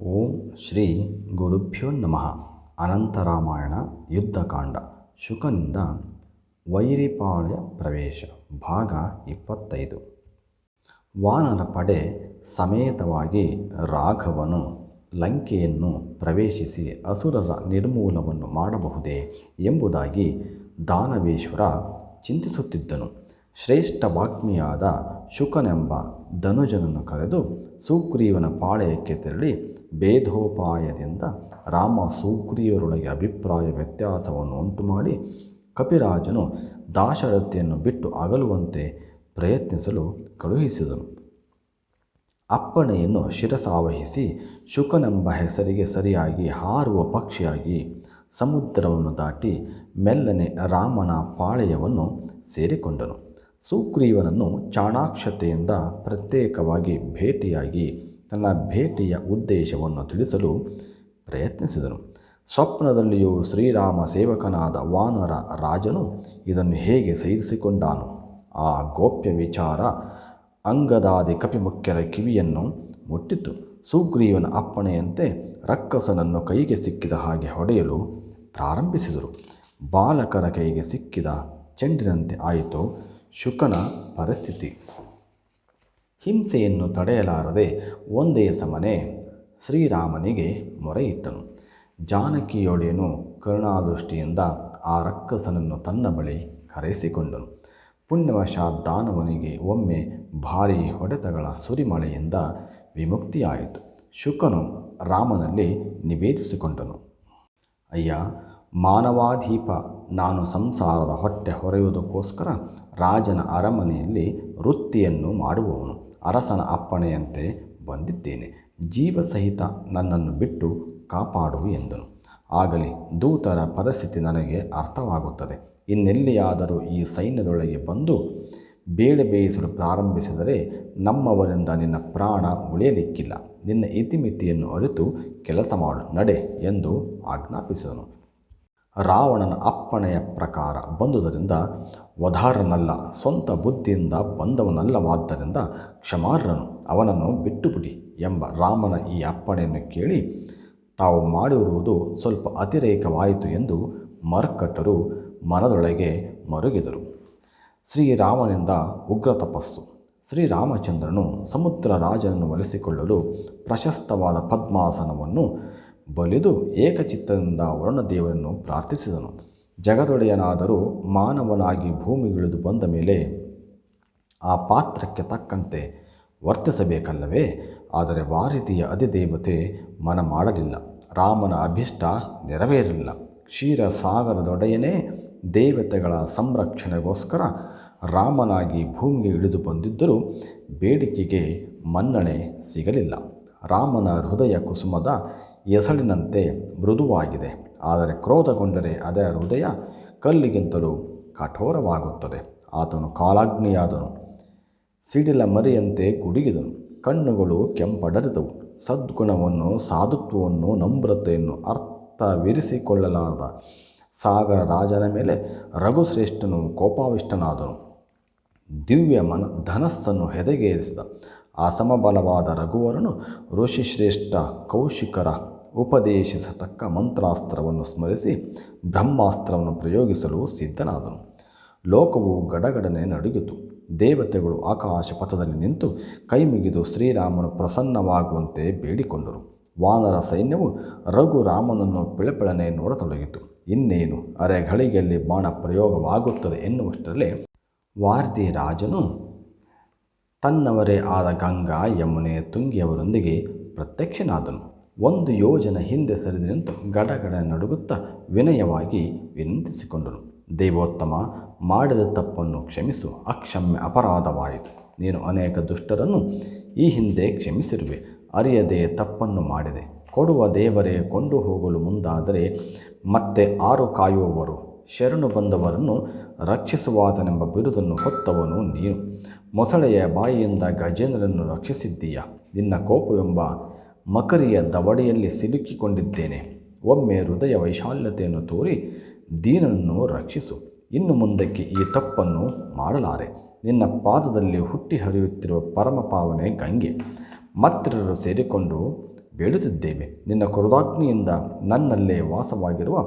ಓಂ ಶ್ರೀ ಗುರುಭ್ಯೋ ನಮಃ. ಅನಂತರಾಮಾಯಣ ಯುದ್ಧಕಾಂಡ, ಶುಕನಿಂದ ವೈರಿಪಾಳ್ಯ ಪ್ರವೇಶ, ಭಾಗ ಇಪ್ಪತ್ತೈದು. ವಾನರ ಪಡೆ ಸಮೇತವಾಗಿ ರಾಘವನು ಲಂಕೆಯನ್ನು ಪ್ರವೇಶಿಸಿ ಅಸುರರ ನಿರ್ಮೂಲವನ್ನು ಮಾಡಬಹುದೇ ಎಂಬುದಾಗಿ ದಾನವೇಶ್ವರ ಚಿಂತಿಸುತ್ತಿದ್ದನು. ಶ್ರೇಷ್ಠ ವಾಗ್ಮಿಯಾದ ಶುಕನೆಂಬ ಧನುಜನನ್ನು ಕರೆದು ಸುಗ್ರೀವನ ಪಾಳೆಯಕ್ಕೆ ತೆರಳಿ ಭೇದೋಪಾಯದಿಂದ ರಾಮ ಸುಗ್ರೀವರೊಳಗೆ ಅಭಿಪ್ರಾಯ ವ್ಯತ್ಯಾಸವನ್ನು ಉಂಟುಮಾಡಿ ಕಪಿರಾಜನು ದಾಶರಥಿಯನ್ನು ಬಿಟ್ಟು ಅಗಲುವಂತೆ ಪ್ರಯತ್ನಿಸಲು ಕಳುಹಿಸಿದನು. ಅಪ್ಪಣೆಯನ್ನು ಶಿರಸಾವಹಿಸಿ ಶುಕನೆಂಬ ಹೆಸರಿಗೆ ಸರಿಯಾಗಿ ಹಾರುವ ಪಕ್ಷಿಯಾಗಿ ಸಮುದ್ರವನ್ನು ದಾಟಿ ಮೆಲ್ಲನೆ ರಾಮನ ಪಾಳೆಯವನ್ನು ಸೇರಿಕೊಂಡನು. ಸುಗ್ರೀವನನ್ನು ಚಾಣಾಕ್ಷತೆಯಿಂದ ಪ್ರತ್ಯೇಕವಾಗಿ ಭೇಟಿಯಾಗಿ ತನ್ನ ಭೇಟಿಯ ಉದ್ದೇಶವನ್ನು ತಿಳಿಸಲು ಪ್ರಯತ್ನಿಸಿದನು. ಸ್ವಪ್ನದಲ್ಲಿಯೂ ಶ್ರೀರಾಮ ಸೇವಕನಾದ ವಾನರ ರಾಜನು ಇದನ್ನು ಹೇಗೆ ಸಹಿಸಿಕೊಂಡಾನು ಆ ಗೋಪ್ಯ ವಿಚಾರ ಅಂಗದಾದಿ ಕಪಿಮುಖ್ಯರ ಕಿವಿಯನ್ನು ಮುಟ್ಟಿತು. ಸುಗ್ರೀವನ ಅಪ್ಪಣೆಯಂತೆ ರಕ್ಕಸನನ್ನು ಕೈಗೆ ಸಿಕ್ಕಿದ ಹಾಗೆ ಹೊಡೆಯಲು ಪ್ರಾರಂಭಿಸಿದರು. ಬಾಲಕರ ಕೈಗೆ ಸಿಕ್ಕಿದ ಚೆಂಡಿನಂತೆ ಆಯಿತು. ಶುಕನ ಪರಿಸ್ಥಿತಿ. ಹಿಂಸೆಯನ್ನು ತಡೆಯಲಾರದೆ ಒಂದೇ ಸಮನೆ ಶ್ರೀರಾಮನಿಗೆ ಮೊರೆಯಿಟ್ಟನು. ಜಾನಕಿಯೊಡೆಯನು ಕರುಣಾದೃಷ್ಟಿಯಿಂದ ಆ ರಕ್ಕಸನನ್ನು ತನ್ನ ಬಳಿ ಕರೆಸಿಕೊಂಡನು. ಪುಣ್ಯವಶಾತ್ ದಾನವನಿಗೆ ಒಮ್ಮೆ ಭಾರೀ ಹೊಡೆತಗಳ ಸುರಿಮಳೆಯಿಂದ ವಿಮುಕ್ತಿಯಾಯಿತು. ಶುಕನು ರಾಮನಲ್ಲಿ ನಿವೇದಿಸಿಕೊಂಡನು. ಅಯ್ಯ, ಮಾನವಾಧೀಪ ನಾನು ಸಂಸಾರದ ಹೊಟ್ಟೆ ಹೊರೆಯುವುದಕ್ಕೋಸ್ಕರ ರಾಜನ ಅರಮನೆಯಲ್ಲಿ ವೃತ್ತಿಯನ್ನು ಮಾಡುವವನು. ಅರಸನ ಅಪ್ಪಣೆಯಂತೆ ಬಂದಿದ್ದೇನೆ. ಜೀವ ಸಹಿತ ನನ್ನನ್ನು ಬಿಟ್ಟು ಕಾಪಾಡು ಎಂದನು. ಆಗಲಿ, ದೂತರ ಪರಿಸ್ಥಿತಿ ನನಗೆ ಅರ್ಥವಾಗುತ್ತದೆ. ಇನ್ನೆಲ್ಲಿಯಾದರೂ ಈ ಸೈನ್ಯದೊಳಗೆ ಬಂದು ಬೇಳೆ ಬೇಯಿಸಲು ಪ್ರಾರಂಭಿಸಿದರೆ ನಮ್ಮವರಿಂದ ನಿನ್ನ ಪ್ರಾಣ ಉಳಿಯಲಿಕ್ಕಿಲ್ಲ. ನಿನ್ನ ಇತಿಮಿತಿಯನ್ನು ಅರಿತು ಕೆಲಸ ಮಾಡು, ನಡೆ ಎಂದು ಆಜ್ಞಾಪಿಸಿದನು. ರಾವಣನ ಅಪ್ಪಣೆಯ ಪ್ರಕಾರ ಬಂದುದರಿಂದ ವಧಾರನಲ್ಲ, ಸ್ವಂತ ಬುದ್ಧಿಯಿಂದ ಬಂದವನಲ್ಲವಾದ್ದರಿಂದ ಕ್ಷಮಾರ್ಹನು ಅವನನ್ನು ಬಿಟ್ಟುಬಿಡಿ ಎಂಬ ರಾಮನ ಈ ಅಪ್ಪಣೆಯನ್ನು ಕೇಳಿ, ತಾವು ಮಾಡಿರುವುದು ಸ್ವಲ್ಪ ಅತಿರೇಕವಾಯಿತು ಎಂದು ಮರಕಟ್ಟರು ಮನದೊಳಗೆ ಮರುಗಿದರು. ಶ್ರೀರಾಮನಿಂದ ಉಗ್ರ ತಪಸ್ಸು. ಶ್ರೀರಾಮಚಂದ್ರನು ಸಮುದ್ರ ರಾಜನನ್ನು ಒಲಿಸಿಕೊಳ್ಳಲು ಪ್ರಶಸ್ತವಾದ ಪದ್ಮಾಸನವನ್ನು ಬಲಿದು ಏಕಚಿತ್ತದಿಂದ ವರುಣದೇವರನ್ನು ಪ್ರಾರ್ಥಿಸಿದನು. ಜಗದೊಡೆಯನಾದರೂ ಮಾನವನಾಗಿ ಭೂಮಿಗಿಳಿದು ಬಂದ ಮೇಲೆ ಆ ಪಾತ್ರಕ್ಕೆ ತಕ್ಕಂತೆ ವರ್ತಿಸಬೇಕಲ್ಲವೇ? ಆದರೆ ವಾರಿತಿಯ ಅಧಿದೇವತೆ ಮನ ಮಾಡಲಿಲ್ಲ ರಾಮನ ಅಭಿಷ್ಟ ನೆರವೇರಲಿಲ್ಲ. ಕ್ಷೀರಸಾಗರದೊಡೆಯನೇ ದೇವತೆಗಳ ಸಂರಕ್ಷಣೆಗೋಸ್ಕರ ರಾಮನಾಗಿ ಭೂಮಿಗೆ ಇಳಿದು ಬಂದಿದ್ದರೂ ಬೇಡಿಕೆಗೆ ಮನ್ನಣೆ ಸಿಗಲಿಲ್ಲ. ರಾಮನ ಹೃದಯ ಕುಸುಮದ ಎಸಳಿನಂತೆ ಮೃದುವಾಗಿದೆ. ಆದರೆ ಕ್ರೋಧಗೊಂಡರೆ ಅದರ ಹೃದಯ ಕಲ್ಲಿಗಿಂತಲೂ ಕಠೋರವಾಗುತ್ತದೆ. ಆತನು ಕಾಲಾಗ್ನಿಯಾದನು ಸಿಡಿಲ ಮರಿಯಂತೆ ಗುಡುಗಿದನು. ಕಣ್ಣುಗಳು ಕೆಂಪಡರಿದವು. ಸದ್ಗುಣವನ್ನು, ಸಾಧುತ್ವವನ್ನು, ನಮ್ರತೆಯನ್ನು ಅರ್ಥವಿರಿಸಿಕೊಳ್ಳಲಾರದ ಸಾಗರ ರಾಜನ ಮೇಲೆ ರಘುಶ್ರೇಷ್ಠನು ಕೋಪಾವಿಷ್ಟನಾದನು. ದಿವ್ಯ ಮನ, ಧನಸ್ಸನ್ನು ಹೆದೆಗೇರಿಸಿದ. ಅಸಮಬಲವಾದ ಸಮಬಲವಾದ ರಘುವರನು ಋಷಿಶ್ರೇಷ್ಠ ಕೌಶಿಕರ ಉಪದೇಶಿಸತಕ್ಕ ಮಂತ್ರಾಸ್ತ್ರವನ್ನು ಸ್ಮರಿಸಿ ಬ್ರಹ್ಮಾಸ್ತ್ರವನ್ನು ಪ್ರಯೋಗಿಸಲು ಸಿದ್ಧನಾದನು. ಲೋಕವು ಗಡಗಡನೆ ನಡುಗಿತು. ದೇವತೆಗಳು ಆಕಾಶ ಪಥದಲ್ಲಿ ನಿಂತು ಕೈಮುಗಿದು ಶ್ರೀರಾಮನು ಪ್ರಸನ್ನವಾಗುವಂತೆ ಬೇಡಿಕೊಂಡರು. ವಾನರ ಸೈನ್ಯವು ರಘುರಾಮನನ್ನು ಪಿಳಪಿಳನೆ ನೋಡತೊಡಗಿತು. ಇನ್ನೇನು? ಅರೆ ಘಳಿಗೆಯಲ್ಲಿ ಬಾಣ ಪ್ರಯೋಗವಾಗುತ್ತದೆ ಎನ್ನುವಷ್ಟರಲ್ಲೇ ವಾರ್ದಿ ರಾಜನು ತನ್ನವರೇ ಆದ ಗಂಗಾ ಯಮುನೆ ತುಂಗಿಯವರೊಂದಿಗೆ ಪ್ರತ್ಯಕ್ಷನಾದನು. ಒಂದು ಯೋಜನ ಹಿಂದೆ ಸರಿದು ನಿಂತು ಗಡಗಡ ನಡುಗುತ್ತಾ ವಿನಯವಾಗಿ ವಿನಂತಿಸಿಕೊಂಡನು. ದೇವೋತ್ತಮ, ಮಾಡಿದ ತಪ್ಪನ್ನು ಕ್ಷಮಿಸು, ಅಕ್ಷಮ್ಯ ಅಪರಾಧವಾಯಿತು. ನೀನು ಅನೇಕ ದುಷ್ಟರನ್ನು ಈ ಹಿಂದೆ ಕ್ಷಮಿಸಿರುವೆ. ಅರಿಯದೆ ತಪ್ಪನ್ನು ಮಾಡಿದೆ. ಕೊಡುವ ದೇವರೇ ಕೊಂಡು ಹೋಗಲು ಮುಂದಾದರೆ ಮತ್ತೆ ಆರು ಕಾಯುವವರು, ಶರಣು ಬಂದವರನ್ನು ರಕ್ಷಿಸುವಾತನೆಂಬ ಬಿರುದನ್ನು ಹೊತ್ತವನು ನೀನು. ಮೊಸಳೆಯ ಬಾಯಿಯಿಂದ ಗಜೇಂದ್ರನನ್ನು ರಕ್ಷಿಸಿದ್ದೀಯ? ನಿನ್ನ ಕೋಪವೆಂಬ ಮಕರಿಯ ದವಡೆಯಲ್ಲಿ ಸಿಲುಕಿಕೊಂಡಿದ್ದೇನೆ. ಒಮ್ಮೆ ಹೃದಯ ವೈಶಾಲ್ಯತೆಯನ್ನು ತೋರಿ ದೀನನ್ನು ರಕ್ಷಿಸು. ಇನ್ನು ಮುಂದಕ್ಕೆ ಈ ತಪ್ಪನ್ನು ಮಾಡಲಾರೆ. ನಿನ್ನ ಪಾದದಲ್ಲಿ ಹುಟ್ಟಿ ಹರಿಯುತ್ತಿರುವ ಪರಮ ಪಾವನೆ ಗಂಗೆ. ಮತ್ತಿರರು ಸೇರಿಕೊಂಡು ಬೇಡುತ್ತಿದ್ದೇವೆ. ನಿನ್ನ ಕೃದಾಗ್ನಿಯಿಂದ ನನ್ನಲ್ಲೇ ವಾಸವಾಗಿರುವ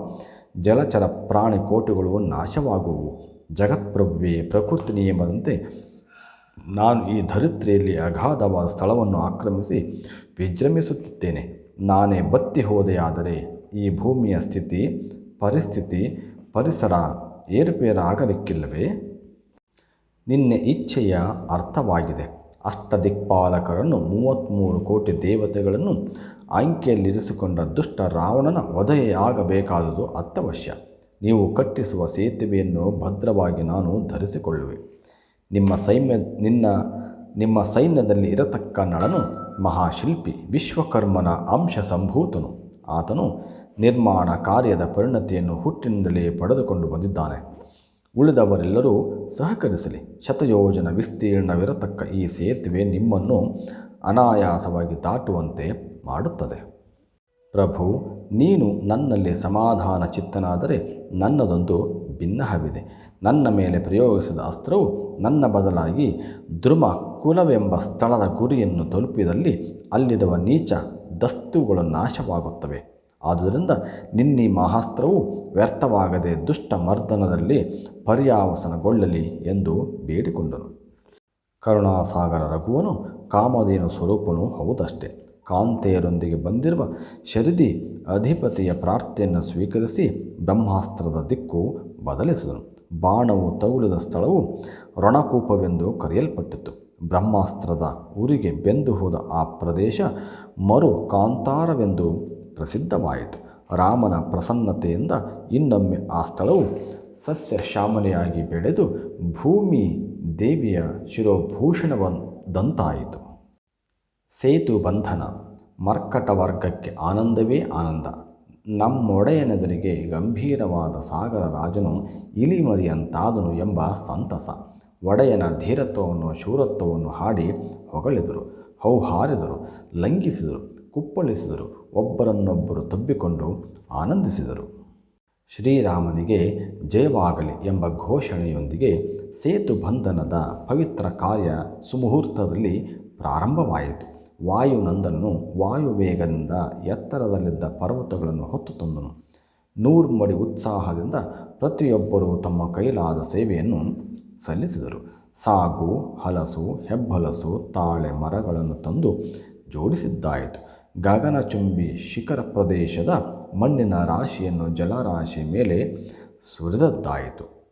ಜಲಚರ ಪ್ರಾಣಿ ಕೋಟಿಗಳು ನಾಶವಾಗುವು. ಜಗತ್ಪ್ರಭುವೇ, ಪ್ರಕೃತಿ ನಿಯಮದಂತೆ ನಾನು ಈ ಧರಿತ್ರಿಯಲ್ಲಿ ಅಗಾಧವಾದ ಸ್ಥಳವನ್ನು ಆಕ್ರಮಿಸಿ ವಿಜೃಂಭಿಸುತ್ತಿದ್ದೇನೆ. ನಾನೇ ಬತ್ತಿ ಹೋದೆಯಾದರೆ ಈ ಭೂಮಿಯ ಸ್ಥಿತಿ, ಪರಿಸ್ಥಿತಿ, ಪರಿಸರ ಏರುಪೇರಾಗಲಿಕ್ಕಿಲ್ಲವೇ? ನಿನ್ನೆ ಇಚ್ಛೆಯ ಅರ್ಥವಾಗಿದೆ. ಅಷ್ಟದಿಕ್ಪಾಲಕರನ್ನು ಮೂವತ್ತ್ಮೂರು ಕೋಟಿ ದೇವತೆಗಳನ್ನು ಅಂಕೆಯಲ್ಲಿರಿಸಿಕೊಂಡ ದುಷ್ಟ ರಾವಣನ ವಧೆಯಾಗಬೇಕಾದುದು ಅತ್ಯವಶ್ಯ. ನೀವು ಕಟ್ಟಿಸುವ ಸೇತುವೆಯನ್ನು ಭದ್ರವಾಗಿ ನಾನು ಧರಿಸಿಕೊಳ್ಳುವೆ. ನಿಮ್ಮ ಸೈನ್ಯ, ನಿನ್ನ, ನಿಮ್ಮ ಸೈನ್ಯದಲ್ಲಿ ಇರತಕ್ಕ ನಳನು ಮಹಾಶಿಲ್ಪಿ, ವಿಶ್ವಕರ್ಮನ ಅಂಶ ಸಂಭೂತನು ಆತನು ನಿರ್ಮಾಣ ಕಾರ್ಯದ ಪರಿಣತಿಯನ್ನು ಹುಟ್ಟಿನಿಂದಲೇ ಪಡೆದುಕೊಂಡು ಬಂದಿದ್ದಾನೆ. ಉಳಿದವರೆಲ್ಲರೂ ಸಹಕರಿಸಲಿ. ಶತಯೋಜನ ವಿಸ್ತೀರ್ಣವಿರತಕ್ಕ ಈ ಸೇತುವೆ ನಿಮ್ಮನ್ನು ಅನಾಯಾಸವಾಗಿ ದಾಟುವಂತೆ ಮಾಡುತ್ತದೆ. ಪ್ರಭು, ನೀನು ನನ್ನಲ್ಲಿ ಸಮಾಧಾನ ಚಿತ್ತನಾದರೆ ನನ್ನದೊಂದು ಭಿನ್ನಹವಿದೆ. ನನ್ನ ಮೇಲೆ ಪ್ರಯೋಗಿಸಿದ ಅಸ್ತ್ರವು ನನ್ನ ಬದಲಾಗಿ ದ್ರುಮ ಕುಲವೆಂಬ ಸ್ಥಳದ ಗುರಿಯನ್ನು ತಲುಪಿದಲ್ಲಿ ಅಲ್ಲಿರುವ ನೀಚ ದಸ್ತುಗಳು ನಾಶವಾಗುತ್ತವೆ. ಆದುದರಿಂದ ನಿನ್ನಿ ಮಹಾಸ್ತ್ರವು ವ್ಯರ್ಥವಾಗದೆ ದುಷ್ಟ ಮರ್ದನದಲ್ಲಿ ಪರ್ಯಾವಸನಗೊಳ್ಳಲಿ ಎಂದು ಬೇಡಿಕೊಂಡನು. ಕರುಣಾಸಾಗರ ರಘುವನು ಕಾಮಧೇನು ಸ್ವರೂಪನೂ ಹೌದಷ್ಟೇ. ಕಾಂತೆಯರೊಂದಿಗೆ ಬಂದಿರುವ ಶರದಿ ಅಧಿಪತಿಯ ಪ್ರಾರ್ಥನೆಯನ್ನು ಸ್ವೀಕರಿಸಿ ಬ್ರಹ್ಮಾಸ್ತ್ರದ ದಿಕ್ಕು ಬದಲಿಸಿದನು. ಬಾಣವು ತಗುಲಿದ ಸ್ಥಳವು ರಣಕೂಪವೆಂದು ಕರೆಯಲ್ಪಟ್ಟಿತು ಬ್ರಹ್ಮಾಸ್ತ್ರದ ಊರಿಗೆ ಬೆಂದು ಹೋದ ಆ ಪ್ರದೇಶ ಮರು ಕಾಂತಾರವೆಂದು ಪ್ರಸಿದ್ಧವಾಯಿತು. ರಾಮನ ಪ್ರಸನ್ನತೆಯಿಂದ ಇನ್ನೊಮ್ಮೆ ಆ ಸ್ಥಳವು ಸಸ್ಯ ಶ್ಯಾಮಲೆಯಾಗಿ ಬೆಳೆದು ಭೂಮಿ ದೇವಿಯ ಶಿರೋಭೂಷಣವಂದಂತಾಯಿತು. ಸೇತು ಬಂಧನ, ಮರ್ಕಟ ವರ್ಗಕ್ಕೆ ಆನಂದವೇ ಆನಂದ. ನಮ್ಮೊಡೆಯನೆದುರಿಗೆ ಗಂಭೀರವಾದ ಸಾಗರ ರಾಜನು ಇಲಿಮರಿಯಂತಾದನು ಎಂಬ ಸಂತಸ. ಒಡೆಯನ ಧೀರತ್ವವನ್ನು, ಶೂರತ್ವವನ್ನು ಹಾಡಿ ಹೊಗಳಿದರು, ಹೌಹಾರಿದರು, ಲಂಘಿಸಿದರು, ಕುಪ್ಪಳಿಸಿದರು, ಒಬ್ಬರನ್ನೊಬ್ಬರು ತಬ್ಬಿಕೊಂಡು ಆನಂದಿಸಿದರು. ಶ್ರೀರಾಮನಿಗೆ ಜಯವಾಗಲಿ ಎಂಬ ಘೋಷಣೆಯೊಂದಿಗೆ ಸೇತು ಬಂಧನದ ಪವಿತ್ರ ಕಾರ್ಯ ಸುಮುಹೂರ್ತದಲ್ಲಿ ಪ್ರಾರಂಭವಾಯಿತು. ವಾಯುನಂದನನು ವಾಯುವೇಗದಿಂದ ಎತ್ತರದಲ್ಲಿದ್ದ ಪರ್ವತಗಳನ್ನು ಹೊತ್ತು ತಂದನು. ನೂರು ಮಡಿ ಉತ್ಸಾಹದಿಂದ ಪ್ರತಿಯೊಬ್ಬರೂ ತಮ್ಮ ಕೈಲಾದ ಸೇವೆಯನ್ನು ಸಲ್ಲಿಸಿದರು. ಸಾಗು, ಹಲಸು, ಹೆಬ್ಬಲಸು, ತಾಳೆ ಮರಗಳನ್ನು ತಂದು ಜೋಡಿಸಿದ್ದಾಯಿತು. ಗಗನಚುಂಬಿ ಶಿಖರ ಪ್ರದೇಶದ ಮಣ್ಣಿನ ರಾಶಿಯನ್ನು ಜಲರಾಶಿ ಮೇಲೆ ಸುರಿದದ್ದಾಯಿತು.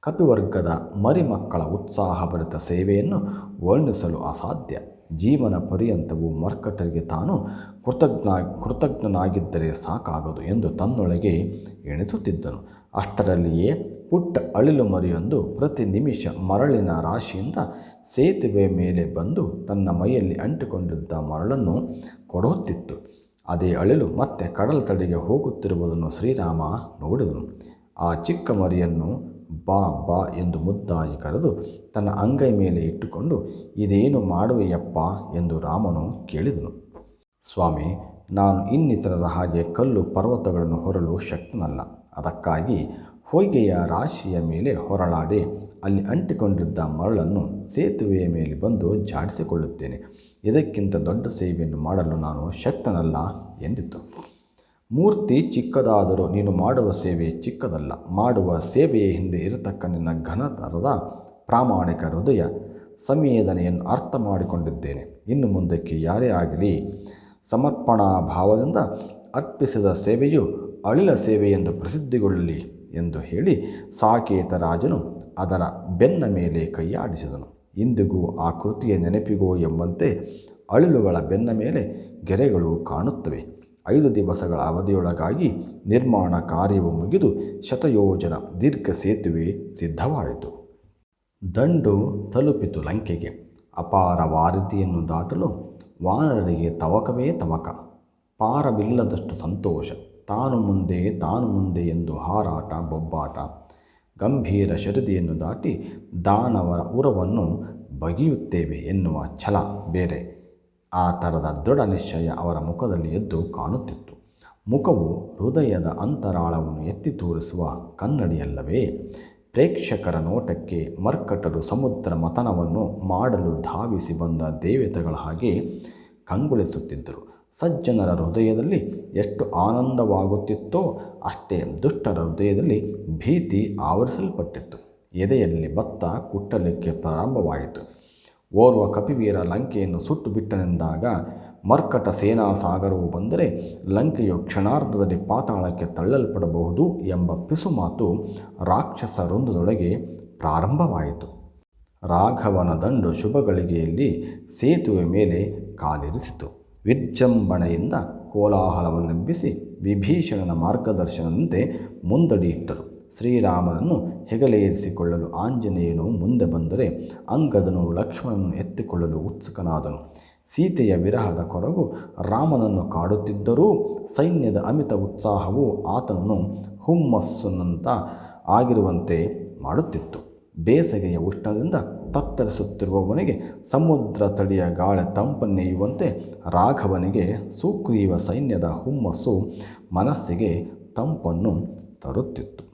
ಕಪಿವರ್ಗದ ಮರಿಮಕ್ಕಳ ಉತ್ಸಾಹಭರಿತ ಸೇವೆಯನ್ನು ವರ್ಣಿಸಲು ಅಸಾಧ್ಯ. ಜೀವನ ಪರ್ಯಂತವು ಮರ್ಕಟರಿಗೆ ತಾನು ಕೃತಜ್ಞ, ಕೃತಜ್ಞನಾಗಿದ್ದರೆ ಸಾಕಾಗದು ಎಂದು ತನ್ನೊಳಗೆ ಎಣಿಸುತ್ತಿದ್ದನು. ಅಷ್ಟರಲ್ಲಿಯೇ ಪುಟ್ಟ ಅಳಿಲು ಮರಿಯೊಂದು ಪ್ರತಿ ನಿಮಿಷ ಮರಳಿನ ರಾಶಿಯಿಂದ ಸೇತುವೆ ಮೇಲೆ ಬಂದು ತನ್ನ ಮೈಯಲ್ಲಿ ಅಂಟಿಕೊಂಡಿದ್ದ ಮರಳನ್ನು ಕೊಡುತ್ತಿತ್ತು ಅದೇ ಅಳಿಲು ಮತ್ತೆ ಕಡಲ ತಡೆಗೆ ಹೋಗುತ್ತಿರುವುದನ್ನು ಶ್ರೀರಾಮ ನೋಡಿದನು. ಆ ಚಿಕ್ಕ ಮರಿಯನ್ನು ಬಾ ಬಾ ಎಂದು ಮುದ್ದಾಗಿ ಕರೆದು ತನ್ನ ಅಂಗೈ ಮೇಲೆ ಇಟ್ಟುಕೊಂಡು, ಇದೇನು ಮಾಡುವೆಯಪ್ಪ? ಎಂದು ರಾಮನು ಕೇಳಿದನು. ಸ್ವಾಮಿ, ನಾನು ಇನ್ನಿತರರ ಹಾಗೆ ಕಲ್ಲು ಪರ್ವತಗಳನ್ನು ಹೊರಲು ಶಕ್ತನಲ್ಲ. ಅದಕ್ಕಾಗಿ ಹೊಯ್ಗೆಯ ರಾಶಿಯ ಮೇಲೆ ಹೊರಳಾಡಿ ಅಲ್ಲಿ ಅಂಟಿಕೊಂಡಿದ್ದ ಮರಳನ್ನು ಸೇತುವೆಯ ಮೇಲೆ ಬಂದು ಜಾಡಿಸಿಕೊಳ್ಳುತ್ತೇನೆ. ಇದಕ್ಕಿಂತ ದೊಡ್ಡ ಸೇವೆಯನ್ನು ಮಾಡಲು ನಾನು ಶಕ್ತನಲ್ಲ ಎಂದಿತ್ತು. ಮೂರ್ತಿ ಚಿಕ್ಕದಾದರೂ ನೀನು ಮಾಡುವ ಸೇವೆ ಚಿಕ್ಕದಲ್ಲ. ಮಾಡುವ ಸೇವೆಯ ಹಿಂದೆ ಇರತಕ್ಕ ನಿನ್ನ ಘನತರದ ಪ್ರಾಮಾಣಿಕ ಹೃದಯ ಸಂವೇದನೆಯನ್ನು ಅರ್ಥ ಮಾಡಿಕೊಂಡಿದ್ದೇನೆ ಇನ್ನು ಮುಂದಕ್ಕೆ ಯಾರೇ ಆಗಲಿ ಸಮರ್ಪಣಾ ಭಾವದಿಂದ ಅರ್ಪಿಸಿದ ಸೇವೆಯು ಅಳಿಲ ಸೇವೆ ಎಂದು ಪ್ರಸಿದ್ಧಿಗೊಳ್ಳಲಿ ಎಂದು ಹೇಳಿ ಸಾಕೇತ ರಾಜನು ಅದರ ಬೆನ್ನ ಮೇಲೆ ಕೈಯಾಡಿಸಿದನು. ಇಂದಿಗೂ ಆ ಕೃತಿಯ ನೆನಪಿಗೋ ಎಂಬಂತೆ ಅಳಿಲುಗಳ ಬೆನ್ನ ಮೇಲೆ ಗೆರೆಗಳು ಕಾಣುತ್ತವೆ. ಐದು ದಿವಸಗಳ ಅವಧಿಯೊಳಗಾಗಿ ನಿರ್ಮಾಣ ಕಾರ್ಯವು ಮುಗಿದು ಶತಯೋಜನ ದೀರ್ಘ ಸೇತುವೆ ಸಿದ್ಧವಾಯಿತು. ದಂಡು ತಲುಪಿತು ಲಂಕೆಗೆ. ಅಪಾರ ವಾರಿತಿಯನ್ನು ದಾಟಲು ವಾನರರಿಗೆ ತವಕವೇ ತವಕ. ಪಾರವಿಲ್ಲದಷ್ಟು ಸಂತೋಷ. ತಾನು ಮುಂದೆ ತಾನು ಮುಂದೆ ಎಂದು ಹಾರಾಟ, ಬೊಬ್ಬಾಟ. ಗಂಭೀರ ಶರದಿಯನ್ನು ದಾಟಿ ದಾನವರ ಉರವನ್ನು ಬಗೆಯುತ್ತೇವೆ ಎನ್ನುವ ಛಲ ಬೇರೆ. ಆ ಥರದ ದೃಢ ನಿಶ್ಚಯ ಅವರ ಮುಖದಲ್ಲಿ ಎದ್ದು ಕಾಣುತ್ತಿತ್ತು. ಮುಖವು ಹೃದಯದ ಅಂತರಾಳವನ್ನು ಎತ್ತಿ ತೋರಿಸುವ ಕನ್ನಡಿಯಲ್ಲವೇ? ಪ್ರೇಕ್ಷಕರ ನೋಟಕ್ಕೆ ಮರ್ಕಟರು ಸಮುದ್ರ ಮತನವನ್ನು ಮಾಡಲು ಧಾವಿಸಿ ಬಂದ ದೇವತೆಗಳ ಹಾಗೆ ಕಂಗೊಳಿಸುತ್ತಿದ್ದರು. ಸಜ್ಜನರ ಹೃದಯದಲ್ಲಿ ಎಷ್ಟು ಆನಂದವಾಗುತ್ತಿತ್ತೋ ಅಷ್ಟೇ ದುಷ್ಟರ ಹೃದಯದಲ್ಲಿ ಭೀತಿ ಆವರಿಸಲ್ಪಟ್ಟಿತ್ತು. ಎದೆಯಲ್ಲಿ ಭತ್ತ ಕುಟ್ಟಲಿಕ್ಕೆ ಪ್ರಾರಂಭವಾಯಿತು. ಓರ್ವ ಕಪಿವೀರ ಲಂಕೆಯನ್ನು ಸುಟ್ಟು ಬಿಟ್ಟನೆಂದಾಗ ಮರ್ಕಟ ಸೇನಾ ಸಾಗರವು ಬಂದರೆ ಲಂಕೆಯು ಕ್ಷಣಾರ್ಧದಲ್ಲಿ ಪಾತಾಳಕ್ಕೆ ತಳ್ಳಲ್ಪಡಬಹುದು ಎಂಬ ಪಿಸುಮಾತು ರಾಕ್ಷಸ ವೃಂದದೊಳಗೆ ಪ್ರಾರಂಭವಾಯಿತು. ರಾಘವನ ದಂಡು ಶುಭಗಳಿಗೆಯಲ್ಲಿ ಸೇತುವೆ ಮೇಲೆ ಕಾಲಿರಿಸಿತು. ವಿಜೃಂಭಣೆಯಿಂದ ಕೋಲಾಹಲವನ್ನೆಬ್ಬಿಸಿ ವಿಭೀಷಣನ ಮಾರ್ಗದರ್ಶನದಂತೆ ಮುಂದಡಿಯಿಟ್ಟರು ಶ್ರೀರಾಮನನ್ನು ಹೆಗಲೇರಿಸಿಕೊಳ್ಳಲು ಆಂಜನೇಯನು ಮುಂದೆ ಬಂದರೆ ಅಂಗದನು ಲಕ್ಷ್ಮಣನನ್ನು ಎತ್ತಿಕೊಳ್ಳಲು ಉತ್ಸುಕನಾದನು. ಸೀತೆಯ ವಿರಹದ ಕೊರಗು ರಾಮನನ್ನು ಕಾಡುತ್ತಿದ್ದರೂ ಸೈನ್ಯದ ಅಮಿತ ಉತ್ಸಾಹವು ಆತನನ್ನು ಹುಮ್ಮಸ್ಸುನಂತ ಆಗಿರುವಂತೆ ಮಾಡುತ್ತಿತ್ತು. ಬೇಸಗೆಯ ಉಷ್ಣದಿಂದ ತತ್ತರಿಸುತ್ತಿರುವವನಿಗೆ ಸಮುದ್ರ ತಡಿಯ ಗಾಳಿ ತಂಪನ್ನೆಯುವಂತೆ ರಾಘವನಿಗೆ ಸುಗ್ರೀವ ಸೈನ್ಯದ ಹುಮ್ಮಸ್ಸು ಮನಸ್ಸಿಗೆ ತಂಪನ್ನು ತರುತ್ತಿತ್ತು.